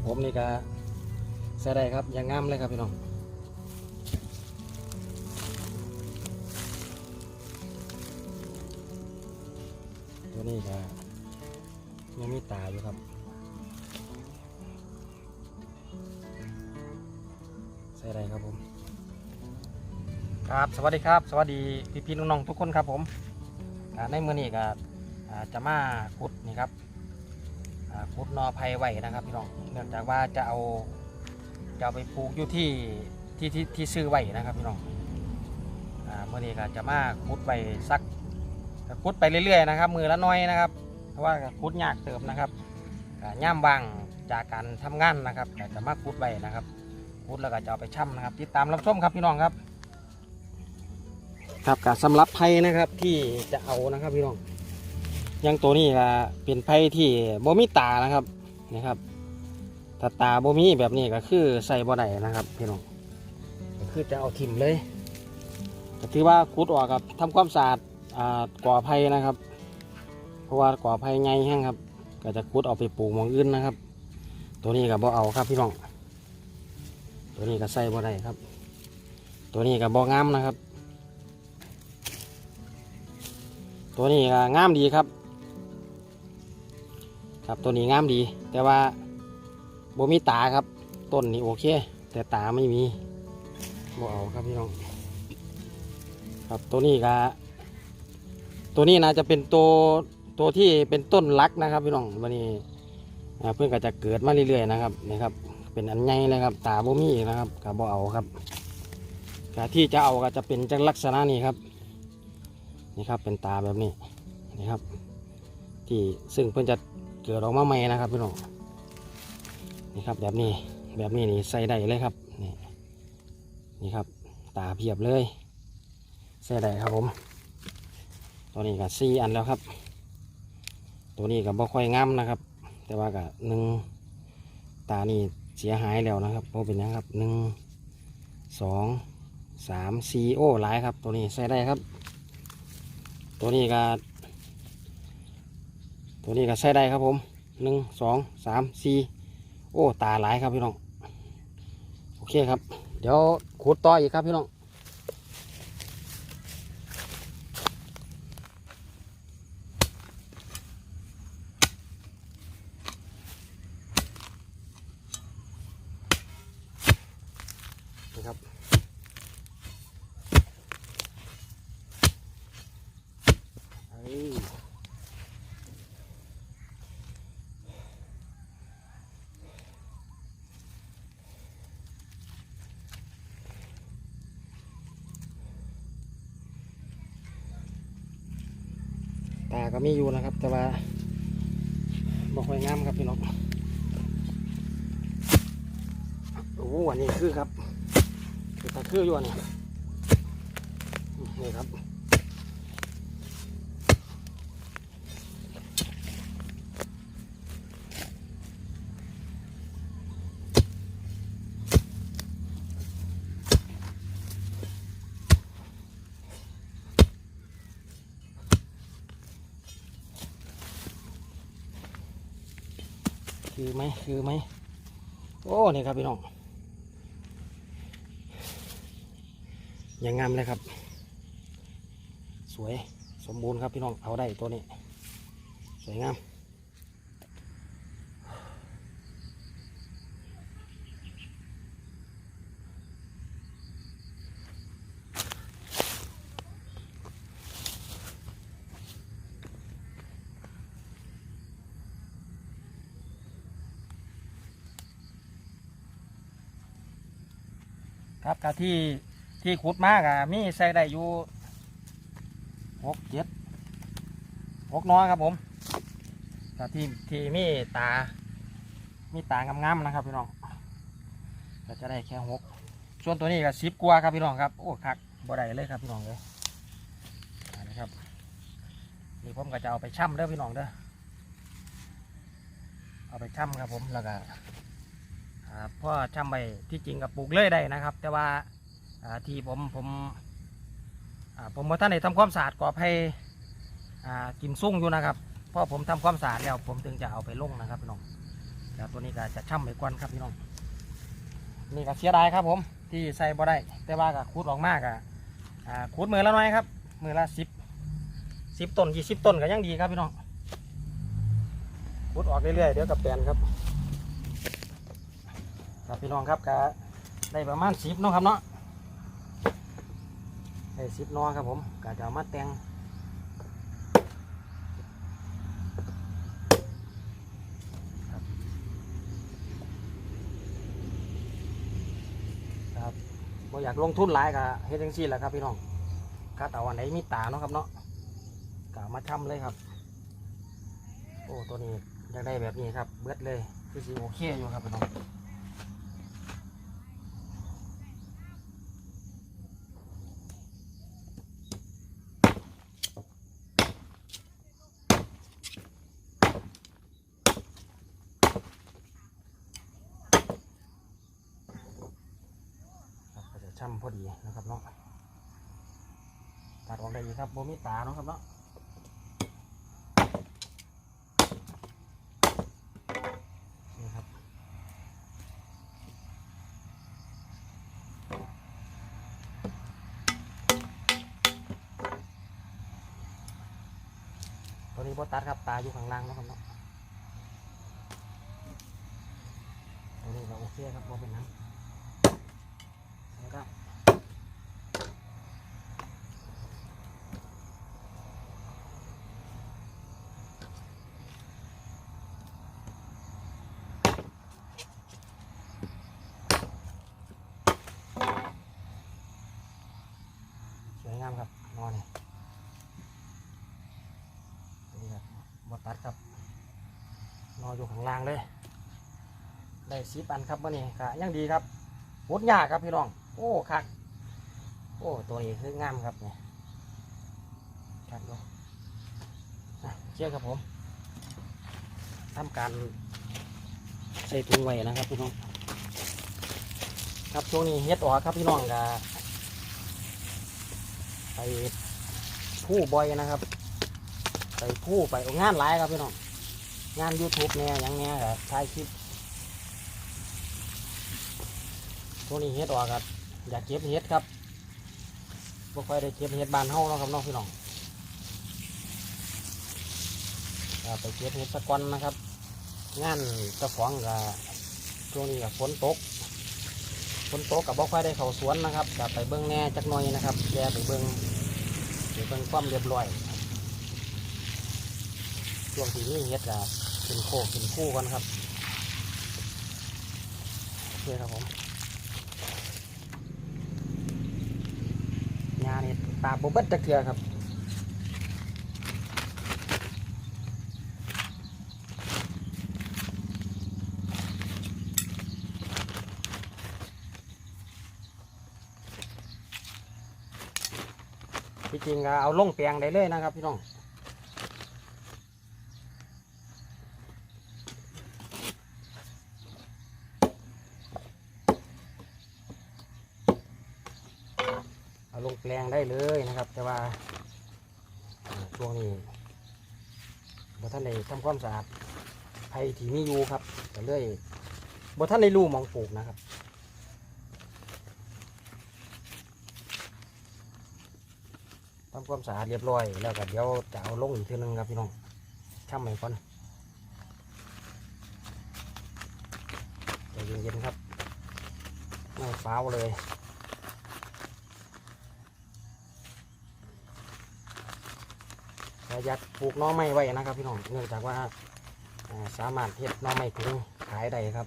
ครับผมนี่ก็ใส่ได้ครับอย่างงามเลยครับพี่น้องตัวนี้ก็ยังมีตาอยู่ครับ ใส่ได้ครับผม ครับสวัสดีครับ สวัสดีพี่พี่ๆน้องๆทุกคนครับผมในมือนี้ก็จะมาขุดนี่ครับ ขุดนอไผ่ไว้นะครับพี่น้องเนื่องจากว่าจะเอาจะเอาไปปลูกอยู่ที่ที่ที่ที่ซื้อไว้นะครับพี่น้องอ่ามือนี้ก็จะมาขุดไว้สักก็ขุดไปเรื่อยๆนะครับ มือละน้อยนะครับเพราะว่าก็ขุดยากเติมนะครับย่ามบางจากการทำงานนะครับจะมาขุดไว้นะครับขุดแล้วก็จะเอาไปช่ำนะครับ ติดตามรับชมครับพี่น้องครับ ครับกับสำหรับไผ่นะครับที่จะเอานะครับพี่น้อง ยังตัวนี้ก็เป็นไผ่ที่บ่มีตานะครับนะครับถ้าตาบ่มีแบบนี้ก็คือใส่บ่ได้นะครับพี่น้องก็คือจะเอาทิมเลยก็ถือว่าขุดออกกับทำความสะอาดอ่าก่อไผ่นะครับ เพราะว่าก่อไผ่ใหญ่แห้งครับ ก็จะขุดเอาไปปลูกมองอื่นนะครับ ตัวนี้ก็บ่เอาครับพี่น้องตัวนี้ก็ใส่บ่ได้ครับ ตัวนี้ก็บ่งามนะครับ ตัวนี้ก็งามดีครับ ครับตัวนี้งามดี แต่ว่าบ่มีตาครับ ต้นนี่โอเค แต่ตาไม่มีบ่เอาครับพี่น้อง ครับตัวนี้ก็ตัวนี้นะจะเป็นตัวตัวที่เป็นต้นรักนะครับพี่น้องวันนี้เพื่อนก็จะเกิดมาเรื่อยๆนะครับนี่ครับ เป็นอันใหญ่เลยครับ ตาบ่มีนะครับก็บ่เอาครับแต่ที่จะเอาก็จะเป็นจังลักษณะนี้ครับ นี่ครับเป็นตาแบบนี้นี่ครับที่ซึ่งเพิ่อนจะ เกิดออกมาใหม่นะครับพี่น้องนี่ครับแบบนี้แบบนี้นี่ใส่ได้เลยครับนี่นี่ครับ ตาเพียบเลยใส่ได้ครับผม ตัวนี้ก็สี่อันแล้วครับ ตัวนี้ก็บ่ค่อยงามนะครับ แต่ว่าก็หนึ่งตานี่เสียหายแล้วนะครับเพราะเป็นยังครับหนึ่งสองสามสี่โอ้หลายครับ ตัวนี้ใส่ได้ครับ ตัวนี้ก็ ตัวนี้ก็ใช้ได้ครับผมหนึ่งสองสามสี่โอ้ ตาหลายครับพี่น้อง โอเคครับ เดี๋ยวขุดต่ออีกครับพี่น้อง ตาก็มีอยู่นะครับ แต่ว่าบอกไว้งามครับพี่น้องโอ้โหอันนี้คือครับคือตาคืออยู่อันนี้นี่ครับ คือไหมคือไหมโอ้นี่ครับพี่น้องอย่างงามเลยครับ สวยสมบูรณ์ครับพี่น้องเอาได้ตัวนี้ สวยงาม ครับกะที่ที่ขุดมากอะมีใส่ได้อยู่หกเจ็ดหกน้อยครับผมกะที่ที่มีตา มีตางามๆนะครับพี่น้องก็จะได้แค่หกส่วนตัวนี้ก็สิบกว่าครับพี่น้องครับโอ้คักบ่ได้เลยครับพี่น้องเลยนนี้ครับนี่ผมก็จะเอาไปช่ำเด้อพี่น้องเด้อเอาไปช่ำครับผมแล้วก็ พราะทำไปที่จริงกับปลูกเลยได้นะครับ แต่ว่าที่ผมผมผมว่าท่านได้ทำความสะอาดก่อ่ากิมซุ่งอยู่นะครับพราะผมทำความสะอาดแล้วผมถึงจะเอาไปลงนะครับพี่น้องแต่ตัวนี้ก็จะช่ำไปก่อนครับพี่น้องนี่ก็เสียดายครับผมที่ใส่บ่ได้ แต่ว่าก็คูดออกมากอะอ่าคูดมือละน้อยครับ มือละสิบสิบต้นยี่สิบต้นก็ยังดีครับพี่น้องคูดออกเรื่อยๆเดี๋ยวกับแปลนครับ ครับพี่น้องครับก็ได้ประมาณสิบเนาะครับเนาะได้สิบนอครับผมก็จะเอามาแต่งครับครับบ่อยากลงทุนหลายก็เฮ็ดจังซี่แหละครับพี่น้องคัดเอาอันไหนมีตาเนาะครับเนาะก็เอามาทำเลยครับ โอ้ตัวนี้อยากได้แบบนี้ครับเบิดเลยคือสิโอเคอยู่ครับพี่น้อง ครับก็จะช่ำ พอดีนะครับเนาะตัดออกได้อีกครับโบมีตาเนาะครับเนาะนี่ครับตัวนี้โบตัดครับตาอยู่ข้างล่างเนาะครับเนาะตัวนี้ก็โอเคครับโบเป็นนัง นะครับสวยงามครับนอนนี่นี่ครับบ ตัดครับนอนอยู่ข้างล่างเลย ได้สีปันครับวันนี้ค่ะยังดีครับพุดยากครับพี่น้อง โอ้คักโอ้ตัวนี้คืองามครับเนี่ยคักดูเชื่อครับผมทำการใส่ถุงไว้นะครับพี่น้องครับช่วงนี้เฮ็ดออกครับพี่น้องกะไปผู้บ่อยนะครับ ไปผู้ไปงานหลายครับพี่น้องงาน YouTube เนี่ยอย่างเนี้ยก็ถ่ายคลิปช่วนี้เฮ็ดออกครับอยากเก็บเฮ็ดครับบ่ค่อยได้เก็บเฮ็ดบานเฮาเนาะครับน้องพี่น้องไปเก็บเฮ็ดสะก่อนนะครับ งานเจ้าของก็ช่วงนี้ก็ฝนตกฝนตกกับบ่ค่อยได้เข้าสวนนะครับก็ไปเบิ่งแน่จักหน่อยนะครับแกไปเบิ่งไปเบิ่งความเรียบร้อย ช่วงที่นี้เฮ็ดก็ขึ้นโคกขึ้นคู่กันครับโอเคครับผมงานนี่ตาบเบิดจะเกลือครับที่จริงก็เอาลงเปียงได้เลยนะครับพี่น้อง เอาลงแปลงได้เลยนะครับ แต่ว่าอ่าช่วงนี้บ่ ท่านได้ทำความสะอาดไผ่ที่มีอยู่ครับก็เลยบ่ท่านได้รู้หมองปลูกนะครับทำความสะอาดเรียบร้อยแล้วก็เดี๋ยวจะเอาลงอีกทีนึงครับพี่น้องช่ำใหม่ก่อนใจเย็นๆครับไม่เฝ้าวเลย ก็อยากปลูกน้อไม้ไว้นะครับ พี่น้องเนื่องจากว่าสามารถเฮ็ดน้อไม้ถุงขายได้ครับ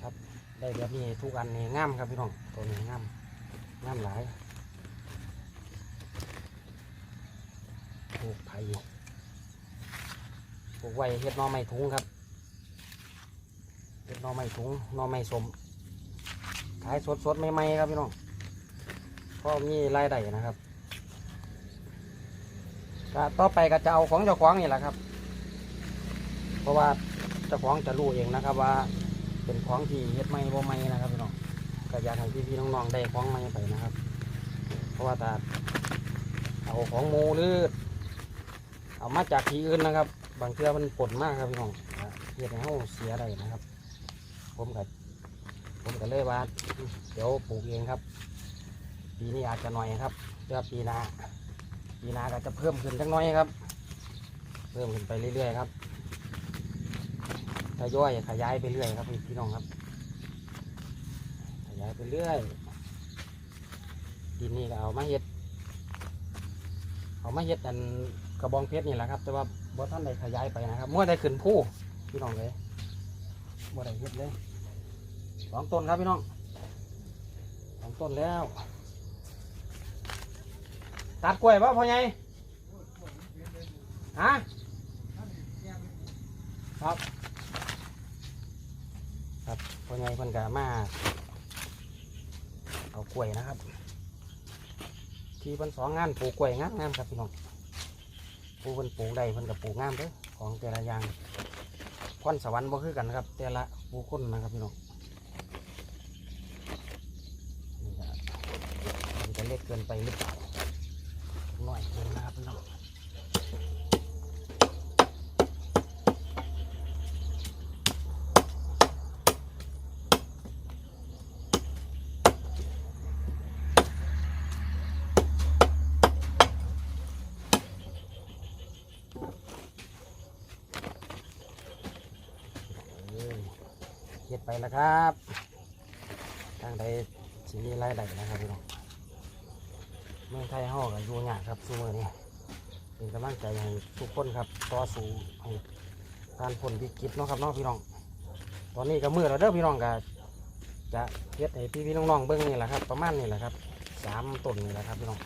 ครับได้แบบนี้ทุกอันนี่งามครับพี่น้องตัวนี้งามงามหลายปลูกไผ่ปลูกไว้เฮ็ดน้อไม้ถุงครับ นอไม้ถุงนอไม้สม ขายสดสดๆใหม่ๆครับพี่น้องก็มีรายได้นะครับก็ต่อไปก็จะเอาของเจ้าของนี่แหละครับ เพราะว่าเจ้าของจะรู้เองนะครับว่า เป็นของที่เฮ็ดไม่บ่ไม่นะครับพี่น้องก็อยากให้พี่ๆน้องๆได้ของไม่ไปนะครับ เพราะว่าตาเอาของหมูหรือเอามาจากที่อื่นนะครับ บางเทื่อมันปนมากครับพี่น้องเฮ็ดให้เฮาเสียได้นะครับ ผมกับผมก็เลยว่า เดี๋ยวปลูกเองครับ ปีนี้อาจจะหน่อยครับเพื่อปีหน้าปีหน้าก็จะเพิ่มขึ้นจักหน้อยครับ เพิ่มขึ้นไปเรื่อยๆครับทยอยขยายไปเรื่อยครับพี่น้องครับ ขยายไปเรื่อยดินนี่ก็เอามาเฮ็ดเอามาเฮ็ดอันกระบองเพชรนี่แหละครับ แต่ว่าบ่ท่านได้ขยายไปนะครับมั่วได้ขึ้นผู้พี่น้องเลยบ่ได้เฮ็ดเลย สองต้นครับพี่น้องสองต้นแล้ว ตัดกล้วยป่ะพ่อใหญ่ฮะครับ ครับพ่อใหญ่เพิ่นก็มาเอากล้วยนะครับ ที่เพิ่นสองงานปลูกกล้วยงามงามๆครับพี่น้องปลูกเพิ่นปลูกได้เพิ่นกับปลูกงามเด้อของแต่ละอย่างพรสวรรค์บ่คือกันนะครับ แต่ละปลูกคนนะครับพี่น้องนี่ก็มันจะ เล็กเกินไปหรือเปล่าหน่อยเกินนะครับพี่น้องเฮ็ดไปแล้วครับทางใดสิมีรายได้นะครับพี่น้อง เมืองไทยเฮาก็อยู่ยากครับสู้มือนี้เป็นกำลังใจให้ทุกคนครับต่อสู้ให้การพ้นวิกฤตเนาะครับเนาะพี่น้อง ตอนนี้ก็มือแล้วเด้อพี่น้องก็จะเฮ็ดให้พี่พี่น้องๆเบิ่งนี่แหละครับประมาณนี่แหละครับสามต้นนี่แหละครับพี่น้อง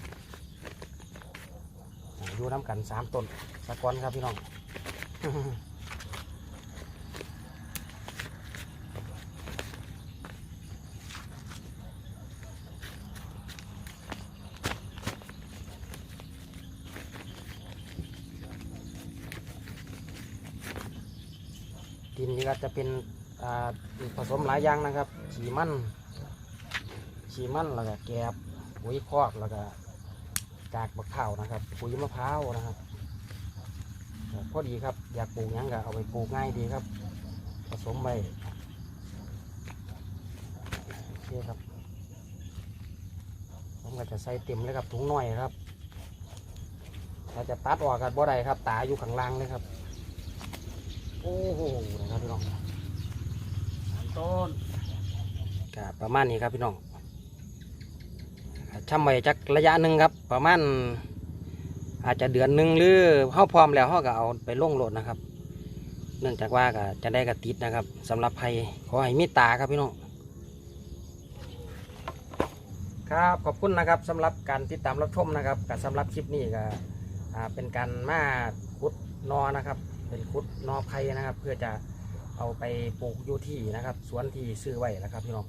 อยู่น้ำกันสามต้นสะก้อนครับพี่น้อง ก็จะเป็นผสมหลายอย่างนะครับ ขี่มันขี่มันแล้วก็แกบปุ๋ยคอกแล้วก็กากบักข้าวนะครับปุ๋ยมะพร้าวนะครับพอดีครับอยากปลูกยังก็เอาไปปลูกง่ายดีครับ ผสมไปโอเคครับผมก็จะใส่เต็มเลยครับถุงหน้อยครับถ้าจะตัดออกกันบ่ได้ครับ ตาอยู่ข้างล่างเลยครับ โอ้โหนะครับพี่น้องสามต้นก็ประมาณนี้ครับพี่น้องช่ำไว้จักระยะหนึ่งครับ ประมาณอาจจะเดือนหนึ่งหรือเฮาพร้อมแล้วเฮาก็เอาไปลงโหลดนะครับ เนื่องจากว่าก็จะได้กระติดนะครับสำหรับภัยขอให้มีตาครับพี่น้องครับขอบคุณนะครับสำหรับการติดตามรับชมนะครับกับสำหรับคลิปนี้ก็อ่าเป็นการมาขุดนอนะครับ เป็นคุดนอไผ่นะครับ เพื่อจะเอาไปปลูกอยู่ที่นะครับสวนที่ซื้อไว้นะครับพี่น้อง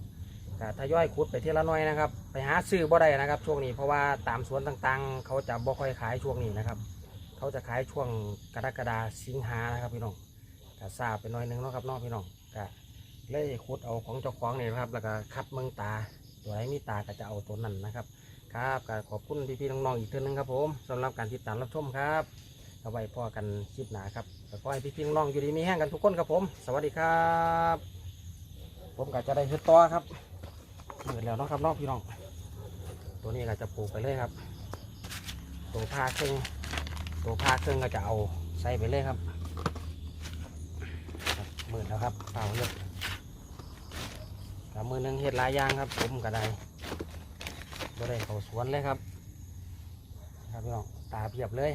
ก็ทยอยขุดไปทีละน้อยนะครับ ไปหาซื้อบ่ได้นะครับ ช่วงนี้เพราะว่าตามสวนต่างๆ เขาจะบ่ค่อยขายช่วงนี้นะครับ เขาจะขายช่วงกรกฎาสิงหานะครับพี่น้องก็ทราบไปหน่อยหนึงเนาะครับน้องพี่น้องก็เลยขุดเอาของเจ้าของนี่นะครับ แล้วก็คัดเมืองตาตัวไหนมีตาก็จะเอาตัวนั้นนะครับ ครับก็ขอบคุณพี่ๆน้องๆอีกเท่านึงครับผมสำหรับการติดตามรับชมครับ เอาไว้พ่อกันคลิปหนาครับแล้วก็ให้พี่พี่น้องอยู่ดีมีแห้งกันทุกคนครับผม สวัสดีครับ ผมก็จะได้เฮ็ดต่อครับเปิดแล้วเนาะครับน้องพี่น้อง ตัวนี้ก็จะปลูกไปเลยครับ ตัวผ้าครึ่องตัวผ้าครึ่องก็จะเอาใส่ไปเลยครับครับมืดแล้วครับเปล่าเยอะกับมือนึงเฮ็ดหลายอย่างครับ ผมก็ได้บ่ได้เขาสวนเลยครับ ครับพี่น้องตาเพียบเลย